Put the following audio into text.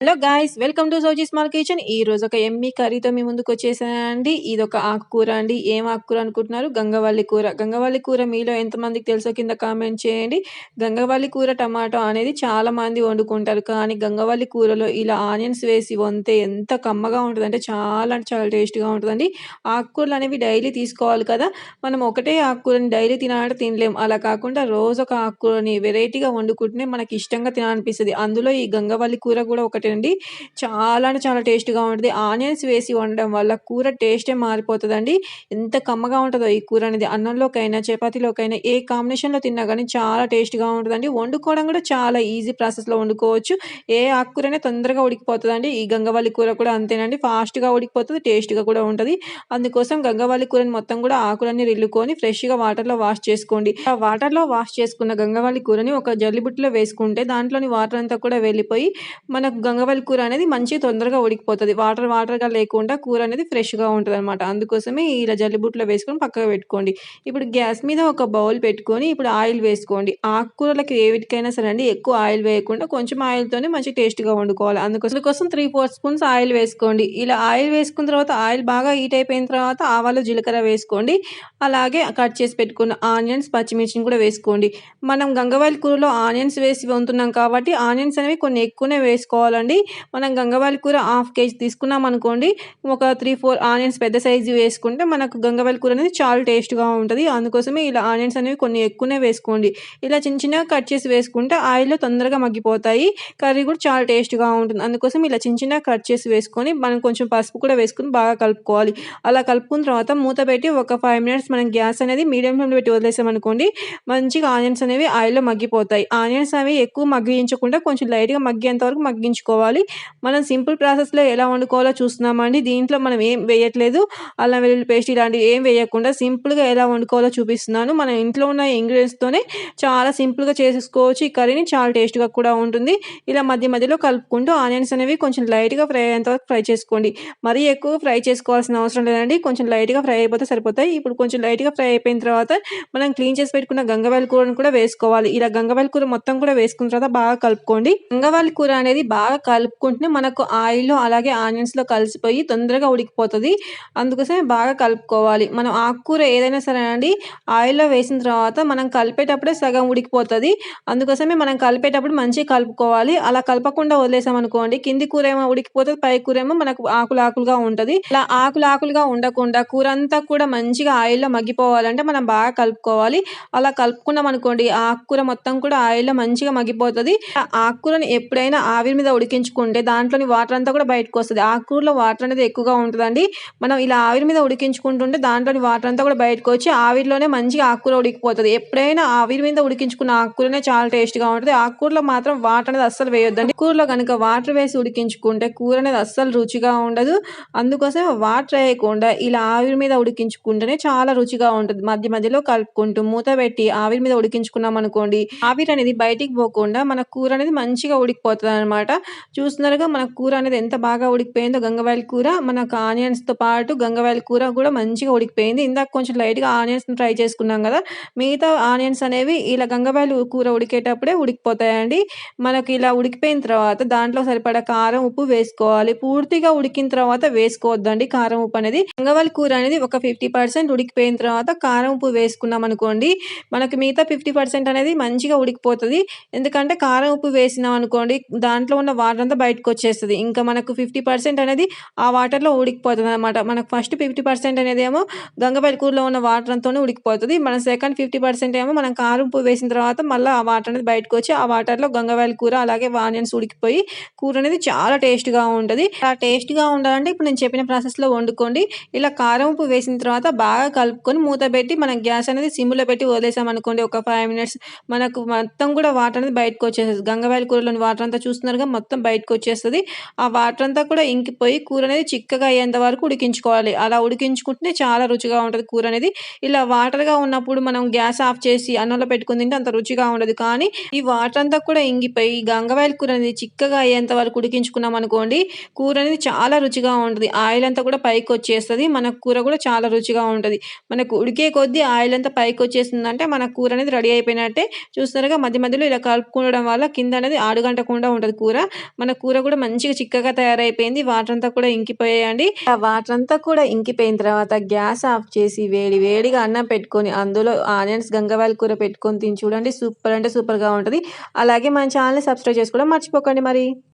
Hello guys welcome to Sowji small kitchen ఈ రోజు ఒక ఎమ్మి కర్రీతో మీ ముందుకు వచ్చేసానండి. ఇది ఒక ఆకుకూర అండి. ఏం ఆకుకూర అనుకుంటున్నారు? గంగవల్లి కూర. గంగవల్లి కూర మీలో ఎంతమందికి తెలుసో కింద కామెంట్ చేయండి. గంగవల్లి కూర టమాటో అనేది చాలా మంది వండుకుంటారు. కానీ గంగవల్లి కూరలో ఇలా ఆనియన్స్ వేసి వంతే ఎంత కమ్మగా ఉంటుందంటే చాలా అంటే చాలా టేస్ట్గా ఉంటుందండి. ఆకుకూరలు అనేవి డైలీ తీసుకోవాలి కదా. మనం ఒకటే ఆకుకూరని డైలీ తినాలంటే తినలేం. అలా కాకుండా రోజు ఒక ఆకుకూరని వెరైటీగా వండుకుంటేనే మనకి ఇష్టంగా తినాలనిపిస్తుంది. అందులో ఈ గంగవల్లి కూర కూడా ఒకటి పెట్టండి చాలా అంటే చాలా టేస్ట్గా ఉంటుంది. ఆనియన్స్ వేసి వండడం వల్ల కూర టేస్టే మారిపోతుందండి. ఎంత కమ్మగా ఉంటుందో ఈ కూర అనేది. అన్నంలోకైనా చపాతీలోకైనా ఏ కాంబినేషన్లో తిన్నా కానీ చాలా టేస్ట్గా ఉంటుందండి. వండుకోవడం కూడా చాలా ఈజీ ప్రాసెస్లో వండుకోవచ్చు. ఏ ఆకుకూరనే తొందరగా ఉడికిపోతుందండి. ఈ గంగవల్లి కూర కూడా అంతేనండి. ఫాస్ట్గా ఉడికిపోతుంది టేస్ట్గా కూడా ఉంటుంది. అందుకోసం గంగవల్లి కూరని మొత్తం కూడా ఆకులన్నీ రిల్లుకొని ఫ్రెష్గా వాటర్లో వాష్ చేసుకోండి. ఆ వాటర్లో వాష్ చేసుకున్న గంగవల్లి కూరని ఒక జల్లిబుట్టులో వేసుకుంటే దాంట్లోని వాటర్ అంతా కూడా వెళ్ళిపోయి మనకు గంగవల్లి కూర అనేది మంచి తొందరగా ఉడికిపోతుంది. వాటర్ వాటర్గా లేకుండా కూర అనేది ఫ్రెష్గా ఉంటుంది అనమాట అందుకోసమే ఇలా జల్లిబుట్లో వేసుకొని పక్కకు పెట్టుకోండి. ఇప్పుడు గ్యాస్ మీద ఒక బౌల్ పెట్టుకొని ఇప్పుడు ఆయిల్ వేసుకోండి. ఆకుకూరలకి ఏవిటికైనా సరే అండి ఎక్కువ ఆయిల్ వేయకుండా కొంచెం ఆయిల్తోనే మంచి టేస్ట్గా వండుకోవాలి. అందుకోసం కోసం త్రీ ఫోర్ స్పూన్స్ ఆయిల్ వేసుకోండి. ఇలా ఆయిల్ వేసుకున్న తర్వాత ఆయిల్ బాగా హీట్ అయిపోయిన తర్వాత ఆవాలు జీలకర్ర వేసుకోండి. అలాగే కట్ చేసి పెట్టుకున్న ఆనియన్స్ పచ్చిమిర్చిని కూడా వేసుకోండి. మనం గంగవాయిల కూరలో ఆనియన్స్ వేసి వండుతున్నాం కాబట్టి ఆనియన్స్ అనేవి కొన్ని ఎక్కువనే వేసుకోవాలండి. మనం గంగవాలి కూర హాఫ్ కేజీ తీసుకున్నాం అనుకోండి. ఒక త్రీ ఫోర్ ఆనియన్స్ పెద్ద సైజు వేసుకుంటే మనకు గంగవాలి కూర అనేది చాలా టేస్ట్గా ఉంటుంది. అందుకోసమే ఇలా ఆనియన్స్ అనేవి కొన్ని ఎక్కువనే వేసుకోండి. ఇలా చిన్న చిన్నగా కట్ చేసి వేసుకుంటే ఆయిల్లో తొందరగా మగ్గిపోతాయి. కర్రీ కూడా చాలా టేస్ట్గా ఉంటుంది. అందుకోసం ఇలా చిన్న చిన్నగా కట్ చేసి వేసుకొని మనం కొంచెం పసుపు కూడా వేసుకొని బాగా కలుపుకోవాలి. అలా కలుపుకున్న తర్వాత మూత పెట్టి ఒక ఫైవ్ మినిట్స్ మనం గ్యాస్ అనేది మీడియం ఫ్లేమ్లో పెట్టి వదిలేసామనుకోండి మంచిగా ఆనియన్స్ అనేవి ఆయిల్లో మగ్గిపోతాయి. ఆనియన్స్ అనేవి ఎక్కువ మగ్గించకుండా కొంచెం లైట్గా మగ్గేంత వరకు మగ్గించుకోవాలి. మనం సింపుల్ ప్రాసెస్లో ఎలా వండుకోవాలో చూస్తున్నామండి. దీంట్లో మనం ఏం వేయట్లేదు. అల్లం వెల్లుల్లి పేస్ట్ ఇలాంటివి ఏం వేయకుండా సింపుల్గా ఎలా వండుకోవాలో చూపిస్తున్నాను. మన ఇంట్లో ఉన్న ఇంగ్రీడియంట్స్తోనే చాలా సింపుల్గా చేసేసుకోవచ్చు ఈ కర్రీని చాలా టేస్ట్గా కూడా ఉంటుంది. ఇలా మధ్య మధ్యలో కలుపుకుంటూ ఆనియన్స్ అనేవి కొంచెం లైట్గా ఫ్రై అయ్యేంత వరకు ఫ్రై చేసుకోండి. మరీ ఎక్కువ ఫ్రై చేసుకోవాల్సిన అవసరం లేదండి. కొంచెం లైట్గా ఫ్రై అయిపోతే సరిపోతాయి. ఇప్పుడు కొంచెం లైట్గా ఫ్రై అయిపోయిన తర్వాత మనం క్లీన్ చేసి పెట్టుకున్న గంగవాయిల కూరను కూడా వేసుకోవాలి. ఇలా గంగవాయిల కూర మొత్తం కూడా వేసుకున్న తర్వాత బాగా కలుపుకోండి. గంగవాయిల కూర అనేది బాగా కలుపుకుంటే మనకు ఆయిల్లో అలాగే ఆనియన్స్లో కలిసిపోయి తొందరగా ఉడికిపోతుంది. అందుకోసమే బాగా కలుపుకోవాలి. మనం ఆకుకూర ఏదైనా సరే అండి ఆయిల్లో వేసిన తర్వాత మనం కలిపేటప్పుడే సగం ఉడికిపోతుంది. అందుకోసమే మనం కలిపేటప్పుడు మంచిగా కలుపుకోవాలి. అలా కలపకుండా వదిలేసామనుకోండి కింది కూర ఏమో ఉడికిపోతుంది పై కూర ఏమో మనకు ఆకులు ఆకులుగా ఉంటుంది. ఇలా ఆకులు ఆకులుగా ఉండకుండా కూర అంతా కూడా మంచిగా ఆయిల్లో మగ్గిపోవాలంటే మనం బాగా కలుపుకోవాలి. అలా కలుపుకున్నాం అనుకోండి ఆకుకూర మొత్తం కూడా ఆయిల్లో మంచిగా మగ్గిపోతుంది. ఆకుకూరని ఎప్పుడైనా ఆవిరి మీద ఉడికి ఉడికించుకుంటే దాంట్లోని వాటర్ అంతా కూడా బయటకు వస్తుంది. ఆకుకూరలో వాటర్ అనేది ఎక్కువగా ఉంటుందండి. మనం ఇలా ఆవిరి మీద ఉడికించుకుంటుంటే దాంట్లోని వాటర్ అంతా కూడా బయటకు వచ్చి ఆవిరిలోనే మంచిగా ఆకుకూర ఉడికిపోతుంది. ఎప్పుడైనా ఆవిరి మీద ఉడికించుకున్న ఆకుకూరనే చాలా టేస్ట్గా ఉంటుంది. ఆకుకూరలో మాత్రం వాటర్ అనేది అస్సలు వేయొద్దండి. కూరలో కనుక వాటర్ వేసి ఉడికించుకుంటే కూర అనేది అస్సలు రుచిగా ఉండదు. అందుకోసం వాటర్ వేయకుండా ఇలా ఆవిరి మీద ఉడికించుకుంటేనే చాలా రుచిగా ఉంటుంది. మధ్య మధ్యలో కలుపుకుంటూ మూత పెట్టి ఆవిరి మీద ఉడికించుకున్నాం అనుకోండి ఆవిరి అనేది బయటికి పోకుండా మన కూర అనేది మంచిగా ఉడికిపోతుంది అనమాట చూస్తున్నారుగా మన కూర అనేది ఎంత బాగా ఉడికిపోయిందో గంగవాయల కూర. మనకు ఆనియన్స్తో పాటు గంగవాయల కూర కూడా మంచిగా ఉడికిపోయింది. ఇందాక కొంచెం లైట్గా ఆనియన్స్ ట్రై చేసుకున్నాం కదా. మిగతా ఆనియన్స్ అనేవి ఇలా గంగవాయలు కూర ఉడికేటప్పుడే ఉడికిపోతాయండి. మనకి ఇలా ఉడికిపోయిన తర్వాత దాంట్లో సరిపడా కారం ఉప్పు వేసుకోవాలి. పూర్తిగా ఉడికిన తర్వాత వేసుకోవద్దండి కారం ఉప్పు అనేది. గంగవాయల కూర అనేది ఒక ఫిఫ్టీ పర్సెంట్ ఉడికిపోయిన తర్వాత కారం ఉప్పు వేసుకున్నాం అనుకోండి మనకి మిగతా ఫిఫ్టీ పర్సెంట్ అనేది మంచిగా ఉడికిపోతుంది. ఎందుకంటే కారం ఉప్పు వేసినాం అనుకోండి దాంట్లో ఉన్న వాటర్ అంతా బయటకు వచ్చేస్తుంది ఇంకా మనకు ఫిఫ్టీ పర్సెంట్ అనేది ఆ వాటర్లో ఉడికిపోతుంది అనమాట మనకు ఫస్ట్ ఫిఫ్టీ పర్సెంట్ అనేది ఏమో గంగపల్లికూరులో కూరలో ఉన్న వాటర్ అంతానే ఉడికిపోతుంది. మన సెకండ్ ఫిఫ్టీ పర్సెంట్ ఏమో మనం కారం ఉప్పు వేసిన తర్వాత మళ్ళీ ఆ వాటర్ అనేది బయటకు వచ్చి ఆ వాటర్లో గంగవాయిల కూర అలాగే ఆనియన్స్ ఉడికిపోయి కూర అనేది చాలా టేస్ట్గా ఉంటుంది. ఆ టేస్ట్గా ఉండాలంటే ఇప్పుడు నేను చెప్పిన ప్రాసెస్లో వండుకోండి. ఇలా కారం ఉప్పు వేసిన తర్వాత బాగా కలుపుకొని మూత పెట్టి మనం గ్యాస్ అనేది సిమ్లో పెట్టి వదిలేసాం అనుకోండి. ఒక ఫైవ్ మినిట్స్ మనకు మొత్తం కూడా వాటర్ అనేది బయటకు వచ్చేసేది గంగవాయిల కూరలోని వాటర్ అంతా చూస్తున్నారుగా మొత్తం బయటకు వచ్చేస్తుంది ఆ వాటర్ అంతా కూడా ఇంకిపోయి కూర అనేది చిక్కగా అయ్యేంత వరకు ఉడికించుకోవాలి. అలా ఉడికించుకుంటే చాలా రుచిగా ఉంటుంది కూర అనేది ఇలా వాటర్గా ఉన్నప్పుడు మనం గ్యాస్ ఆఫ్ చేసి అన్నంలో పెట్టుకుని తింటే అంత రుచిగా ఉండదు. కానీ ఈ వాటర్ అంతా కూడా ఇంగిపోయి గంగవాయల కూర అనేది చిక్కగా అయ్యేంత వరకు ఉడికించుకున్నాం అనుకోండి కూర అనేది చాలా రుచిగా ఉంటుంది. ఆయిల్ అంతా కూడా పైకి వచ్చేస్తుంది మన కూర కూడా చాలా రుచిగా ఉంటుంది. మనకు ఉడికే కొద్దీ ఆయిల్ అంతా పైకి వచ్చేసిందంటే మన కూర అనేది రెడీ అయిపోయినట్టే. చూస్తున్నారుగా మధ్య మధ్యలో ఇలా కలుపుకోవడం వల్ల కింద అనేది ఆడుగంటకుండా ఉంటుంది కూర. మన కూర కూడా మంచిగా చిక్కగా తయారైపోయింది. వాటర్ అంతా కూడా ఇంకిపోయాయండి. ఆ వాటర్ అంతా కూడా ఇంకిపోయిన తర్వాత గ్యాస్ ఆఫ్ చేసి వేడి వేడిగా అన్నం పెట్టుకొని అందులో ఆనియన్స్ గంగవాయల కూర పెట్టుకొని తిని చూడండి. సూపర్ అంటే సూపర్గా ఉంటుంది. అలాగే మన ఛానల్ని సబ్స్క్రైబ్ చేసుకోవడం మర్చిపోకండి మరి.